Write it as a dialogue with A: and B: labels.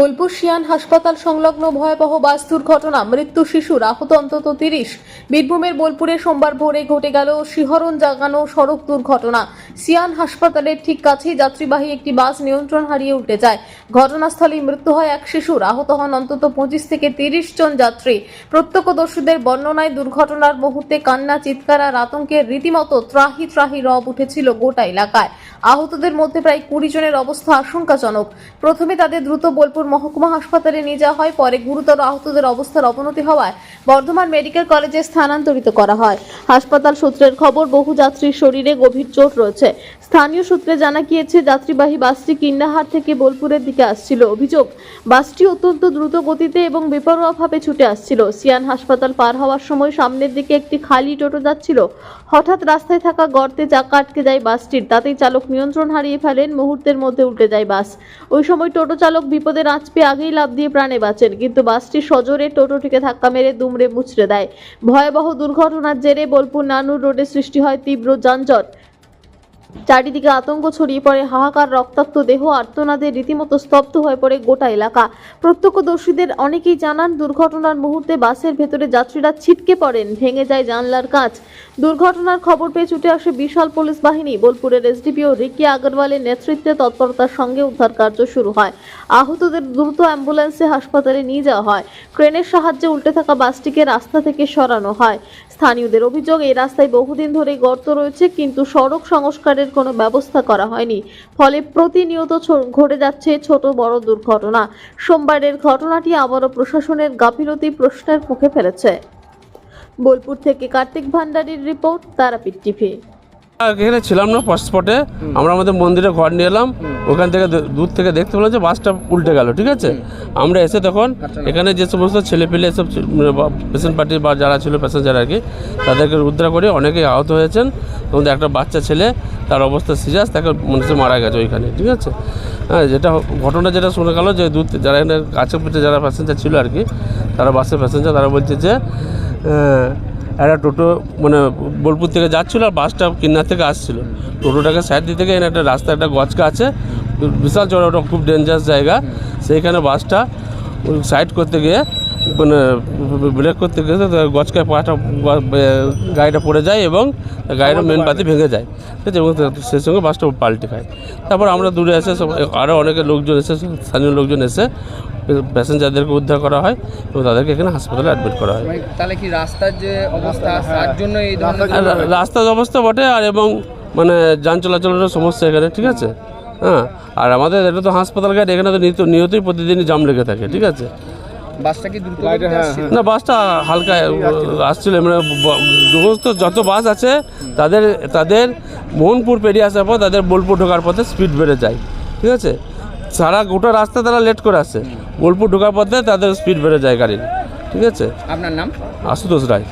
A: Bolpur Xi'an হাসপাতাল সংলগ্ন ভয়াবহ বাস দুর্ঘটনা, মৃত্যু শিশুর আহত অন্তত তিরিশ। বীরভূমের বোলপুরে সোমবার ভোরে ঘটে গেল শিহরণ জাগানো সড়ক দুর্ঘটনা। সিয়ান হাসপাতালের ঠিক কাছেই যাত্রীবাহী একটি বাস নিয়ন্ত্রণ হারিয়ে উঠে যায়। ঘটনাস্থলেই মৃত্যু হয় এক শিশুর। আহত হন অন্তত পঁচিশ থেকে তিরিশ জন যাত্রী। প্রত্যক্ষদর্শীদের বর্ণনায় দুর্ঘটনার মুহূর্তে কান্না, চিৎকার আর আতঙ্কের রীতিমতো ত্রাহি ত্রাহি রব উঠেছিল গোটা এলাকায়। আহতদের মধ্যে প্রায় কুড়ি জনের অবস্থা আশঙ্কাজনক। প্রথমে তাদের দ্রুত বোলপুর মহকুমা হাসপাতালে নিয়ে যাওয়া হয়। পরে গুরুতর আহতদের অবস্থার অবনতি হওয়ায় বর্ধমান মেডিকেল কলেজে স্থানান্তরিত করা হয়। হাসপাতাল সূত্রের খবর, বহু যাত্রীর শরীরে গভীর চোট রয়েছে। স্থানীয় সূত্রে জানা গিয়েছে, যাত্রীবাহী বাসটি কিন্নাহার থেকে বোলপুরের দিকে আসছিল। অভিযোগ, বাসটি অত্যন্ত দ্রুত গতিতে এবং বেপরোয়াভাবে ছুটে আসছিল। সিয়ান হাসপাতাল পার হওয়ার সময় সামনের দিকে একটি খালি টোটো যাচ্ছিল। হঠাৎ রাস্তায় থাকা গর্তে চাকা আটকে যায় বাসটির, তাতেই চালক নিয়ন্ত্রণ হারিয়ে ফেলেন, মুহূর্তের মধ্যে উল্টে যায় বাস। ওই সময় টোটো চালক বিপদের আঁচ পেয়ে আগেই লাভ দিয়ে প্রাণে বাঁচেন, কিন্তু বাসটি সজোরে টোটোটিকে ধাক্কা মেরে দুমড়ে মুচড়ে দেয়। ভয়াবহ দুর্ঘটনার জেরে বোলপুর নানুর রোডে সৃষ্টি হয় তীব্র যানজট। চারিদিকে আতঙ্ক ছড়িয়ে পড়ে, হাহাকার, রক্তাক্ত দেহ, আর্তনাদে রীতিমতো স্তব্ধ হয়ে পড়ে গোটা এলাকা। প্রত্যক্ষদর্শীদের অনেকেই জানান, দুর্ঘটনার মুহূর্তে বাসের ভেতরে যাত্রীরা ছিটকে পড়েন, ভেঙে যায় জানলার কাঁচ। দুর্ঘটনার খবর পেয়ে ছুটে আসে বিশাল পুলিশ বাহিনী। বোলপুরের এসডিপিও রিকি আগরওয়ালের নেতৃত্বে তৎপরতার সঙ্গে উদ্ধার কার্য শুরু হয়। আহতদের দ্রুত অ্যাম্বুলেন্সে হাসপাতালে নিয়ে যাওয়া হয়। ক্রেনের সাহায্যে উল্টে থাকা বাসটিকে রাস্তা থেকে সরানো হয়। স্থানীয়দের অভিযোগ, এই রাস্তায় বহুদিন ধরে গর্ত রয়েছে, কিন্তু সড়ক সংস্কারের কোনো ব্যবস্থা করা হয়নি। ফলে প্রতিনিয়ত ঘটে যাচ্ছে ছোট বড় দুর্ঘটনা। সোমবারের ঘটনাটি আবারও প্রশাসনের গাফিলতি প্রশ্নের মুখে ফেলেছে। বোলপুর থেকে কার্তিক ভান্ডারীর রিপোর্ট তারাপীঠ টিভি।
B: এখানে ছিলাম না ফার্স্ট স্পটে আমরা আমাদের মন্দিরে ঘর নিয়ে এলাম। ওখান থেকে দূর থেকে দেখতে পেলাম যে বাসটা উল্টে গেল ঠিক আছে? আমরা এসে তখন এখানে যে সমস্ত ছেলে পেলে এসব পেশেন্ট পার্টি বা যারা ছিল প্যাসেঞ্জার আর কি তাদেরকে উদ্ধার করে অনেকেই আহত হয়েছেন। এবং একটা বাচ্চা ছেলে তার অবস্থা সিরিয়াস তাকে মনে হচ্ছে মারা গেছে ওইখানে ঠিক আছে? হ্যাঁ যেটা ঘটনা যেটা শোনা গেল যে দূর যারা এখানে কাছে পিঠে যারা প্যাসেঞ্জার ছিল আর কি তারা বাসের প্যাসেঞ্জার তারা বলছে যে একটা টোটো মানে বোলপুর থেকে যাচ্ছিল আর বাসটা কিন্নার থেকে আসছিল। টোটোটাকে সাইড দিতে গিয়ে একটা রাস্তা একটা গছকা আছে। বিশাল চড়া, ওটা খুব ডেঞ্জারাস জায়গা। সেইখানে বাসটা সাইড করতে গিয়ে মানে ব্রেক করতে গিয়ে গছকায় পাটা গাড়িটা পড়ে যায় এবং গাড়িটা মেন বাতি ভেঙে যায়। ঠিক আছে, এবং সেই সঙ্গে বাসটা পাল্টে খায়। তারপর আমরা দূরে এসে আরও অনেকে লোকজন এসে, স্থানীয় লোকজন এসে প্যাসেঞ্জারদেরকে উদ্ধার করা হয় এবং তাদেরকে এখানে হাসপাতালে অ্যাডমিট করা হয়।
C: তাহলে কি রাস্তার যে অবস্থা তার জন্য এই
B: আর রাস্তার অবস্থা বটে আর এবং মানে যান চলাচলের সমস্যা এখানে ঠিক আছে? হ্যাঁ আর আমাদের এটা তো হাসপাতাল গাড়ি এখানে তো নিয়ত নিয়তই প্রতিদিনই জাম লেগে থাকে ঠিক আছে?
C: বাসটা কি দ্রুত
B: না বাসটা হালকা আসছিল মানে সমস্ত যত বাস আছে তাদের তাদের মোহনপুর পেরিয়ে আসার পর তাদের বোলপুর ঢোকার পথে স্পিড বেড়ে যায় ঠিক আছে? সারা গোটা রাস্তা তারা লেট করে আসে। বোলপুর ঢোকার পথে তাদের স্পিড বেড়ে যায় গাড়ির। ঠিক আছে?
C: আপনার নাম?
B: আশুতোষ রায়।